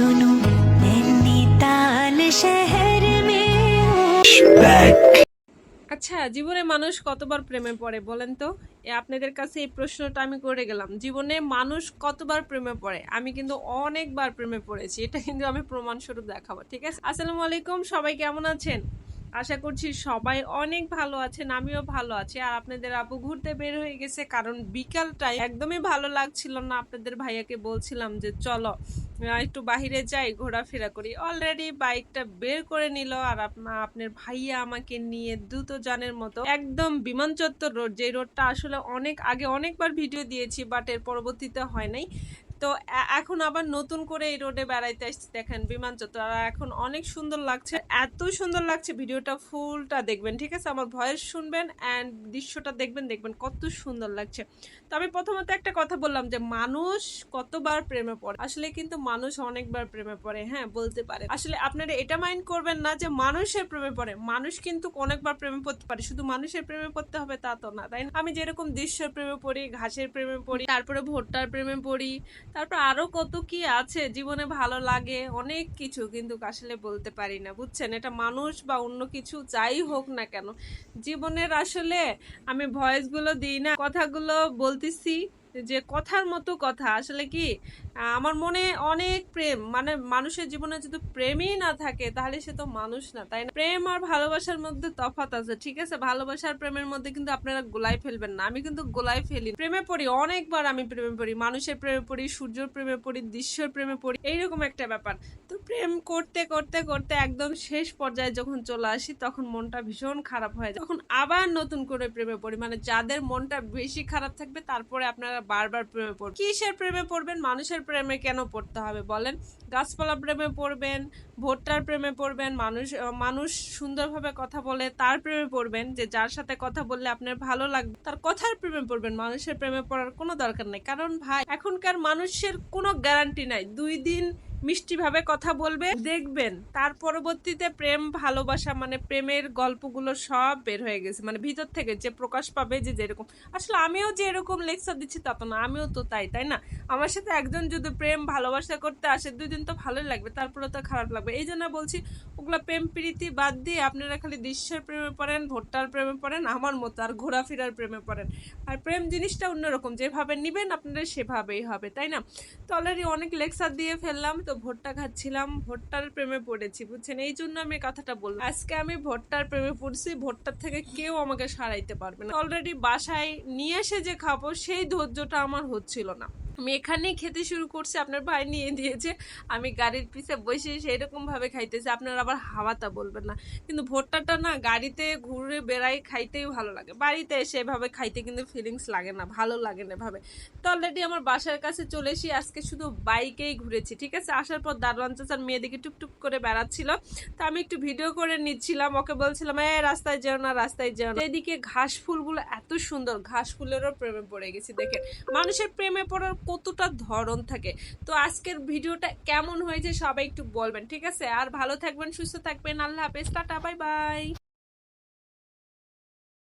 सुनो नैनीताल शहर में আচ্ছা জীবনে মানুষ কতবার প্রেমে পড়ে বলেন তো এ আপনাদের কাছে এই প্রশ্নটা আমি করে গেলাম জীবনে মানুষ কতবার প্রেমে পড়ে আমি কিন্তু অনেকবার প্রেমে পড়েছি এটা কিন্তু আমি প্রমাণস্বরূপ দেখাবো ঠিক আছে আসসালামু আলাইকুম সবাই কেমন আছেন আশা করছি সবাই অনেক ভালো আছেন, আমিও ভালো আছি। আর আপনাদের আপু ঘুরতে বের হয়ে গেছে, কারণ বিকালটাই একদমই ভালো লাগছিল না। আপনাদের ভাইয়াকে বলছিলাম যে, চলো একটু বাহিরে যাই, ঘোরাফেরা করি। অলরেডি বাইকটা বের করে নিল, আর আপনার ভাইয়া আমাকে নিয়ে দ্রুত যানের মতো একদম বিমান চত্বর রোড যে রোডটা আসলে অনেক আগে অনেকবার ভিডিও দিয়েছি বাট এর পরবর্তীতে হয় নাই। তো এখন আবার নতুন করে এই রোডে বেড়াইতে আসছি, দেখেন বিমান চত্বর এখন অনেক সুন্দর লাগছে। এত সুন্দর লাগছে ভিডিওটা, ফুলটা দেখবেন, ঠিক আছে? আমার ভয়েস শুনবেন অ্যান্ড দৃশ্যটা দেখবেন দেখবেন কত সুন্দর লাগছে। তো আমি প্রথমত একটা কথা বললাম যে, মানুষ কতবার প্রেমে পড়ে? আসলে কিন্তু মানুষ অনেকবার প্রেমে পড়ে হ্যাঁ বলতে পারে। আসলে আপনারা এটা মাইন্ড করবেন না যে, মানুষের প্রেমে পড়ে। মানুষ কিন্তু অনেকবার প্রেমে পড়তে পারে। শুধু মানুষের প্রেমে পড়তে হবে তা তো না, তাই? আমি যেরকম দৃশ্যের প্রেমে পড়ি, ঘাসের প্রেমে পড়ি, তারপরে ভুট্টার প্রেমে পড়ি তারপর আরও কত কি আছে, জীবনে ভালো লাগে, অনেক কিছু কিন্তু আসলে বলতে পারি না, বুঝছেন? এটা মানুষ বা অন্য কিছু যাই হোক না কেন, জীবনের আসলে আমি ভয়েসগুলো দিই না, কথাগুলো বলতেছি যে কথার মতো কথা। আসলে কি আমার মনে অনেক প্রেম মানে মানুষের জীবনে যদি প্রেমই না থাকে, তাহলে সে তো মানুষ না, তাই না? প্রেম আর ভালোবাসার মধ্যে তফাৎ আছে, ঠিক আছে? ভালোবাসার প্রেমের মধ্যে কিন্তু আপনারা গোলাই ফেলবেন না, আমি কিন্তু গোলাই ফেলি। প্রেমে পড়ি, অনেকবার আমি প্রেমে পড়ি, মানুষের প্রেমে পড়ি, সূর্যের প্রেমে পড়ি, দৃশ্যের প্রেমে পড়ি, এইরকম একটা ব্যাপার। তো প্রেম করতে করতে করতে একদম শেষ পর্যায়ে যখন চলে আসি, তখন মনটা ভীষণ খারাপ হয়ে যায়। তখন আবার নতুন করে প্রেমে পড়ি মানে যাদের মনটা বেশি খারাপ থাকবে, তারপরে আপনারা বারবার প্রেমে পড়বেন কিসের প্রেমে পড়বেন? মানুষের প্রেমে কেন পড়তে হবে বলেন? গাছপালা প্রেমে পড়বেন, ভোটটার প্রেমে পড়বেন, মানুষ মানুষ সুন্দরভাবে কথা বলে, তার প্রেমে পড়বেন, যে যার সাথে কথা বললে আপনার ভালো লাগবে, তার কথার প্রেমে পড়বেন, মানুষের প্রেমে পড়ার কোনো দরকার নেই। কারণ ভাই, এখনকার মানুষের কোনো গ্যারান্টি নাই। দুই দিন মিষ্টিভাবে কথা বলবে, দেখবেন তার পরবর্তীতে প্রেম, ভালোবাসা মানে প্রেমের গল্পগুলো সব বের হয়ে গেছে। মানে ভিতর থেকে যে প্রকাশ পাবে যে যেরকম। আসলে আমিও যে এরকম লেকচার দিচ্ছি তা তো না, আমিও তো তাই তাই না? আমার সাথে একজন যদি প্রেম, ভালোবাসা করতে আসে দুই দিন তো ভালোই লাগবে তারপরে তো খারাপ লাগবে। এই জন্য বলছি, ওগুলো প্রেম, প্রীতি বাদ দিয়ে আপনারা খালি দৃশ্যের প্রেমে পড়েন, ভোট্টার প্রেমে পড়েন, আমার মতো আর ঘোরাফেরার প্রেমে পড়েন। আর প্রেম জিনিসটা অন্যরকম, যেভাবে নিবেন আপনারা সেভাবেই হবে, তাই না? তো অলরেডি অনেক লেকচার দিয়ে ফেললাম, তো ভোট্টা খাচ্ছিলাম, ভোট্টার প্রেমে পড়েছি, বুঝছেন? এই জন্য আমি কথাটা বললাম। আজকে আমি ভোট্টার প্রেমে পড়ছি, ভোট্টার থেকে কেউ আমাকে সারাইতে পারবে না। অলরেডি বাসায় নিয়ে এসে যে খাব, সেই ধৈর্যটা আমার হচ্ছিল না। আমি এখানেই খেতে শুরু করছি, আপনার ভাই নিয়ে দিয়েছে। আমি গাড়ির পিছে বসে সেই রকম ভাবে খাইতেছি, আপনারা আবার হাওয়াতা বলবেন না। কিন্তু ভোট্টাটা না গাড়িতে ঘুরে বেড়াই খাইতেই ভালো লাগে। বাড়িতে এসে এভাবে খাইতে কিন্তু ফিলিংস লাগে না, ভালো লাগে না এভাবে। তো অলরেডি আমার বাসার কাছে চলে এসে আজকে শুধু বাইকেই ঘুরেছি, ঠিক আছে? আসার পর দারোয়ান চাচার মেয়েদিকে টুকটুক করে বেড়াচ্ছিল। তো আমি একটু ভিডিও করে নিচ্ছিলাম, ওকে বলছিলাম এ রাস্তায় যেও না, রাস্তায় যেও না। এদিকে ঘাস ফুলগুলো এত সুন্দর, ঘাস ফুলেরও প্রেমে পড়ে গেছি দেখে মানুষের প্রেমে পড়ার কতটা ধরন থাকে। তো আজকের ভিডিওটা কেমন হয়েছে সবাই একটু বলবেন, ঠিক আছে? আর ভালো থাকবেন, সুস্থ থাকবেন, আল্লাহ হাফেজ, টাটা, বাই বাই।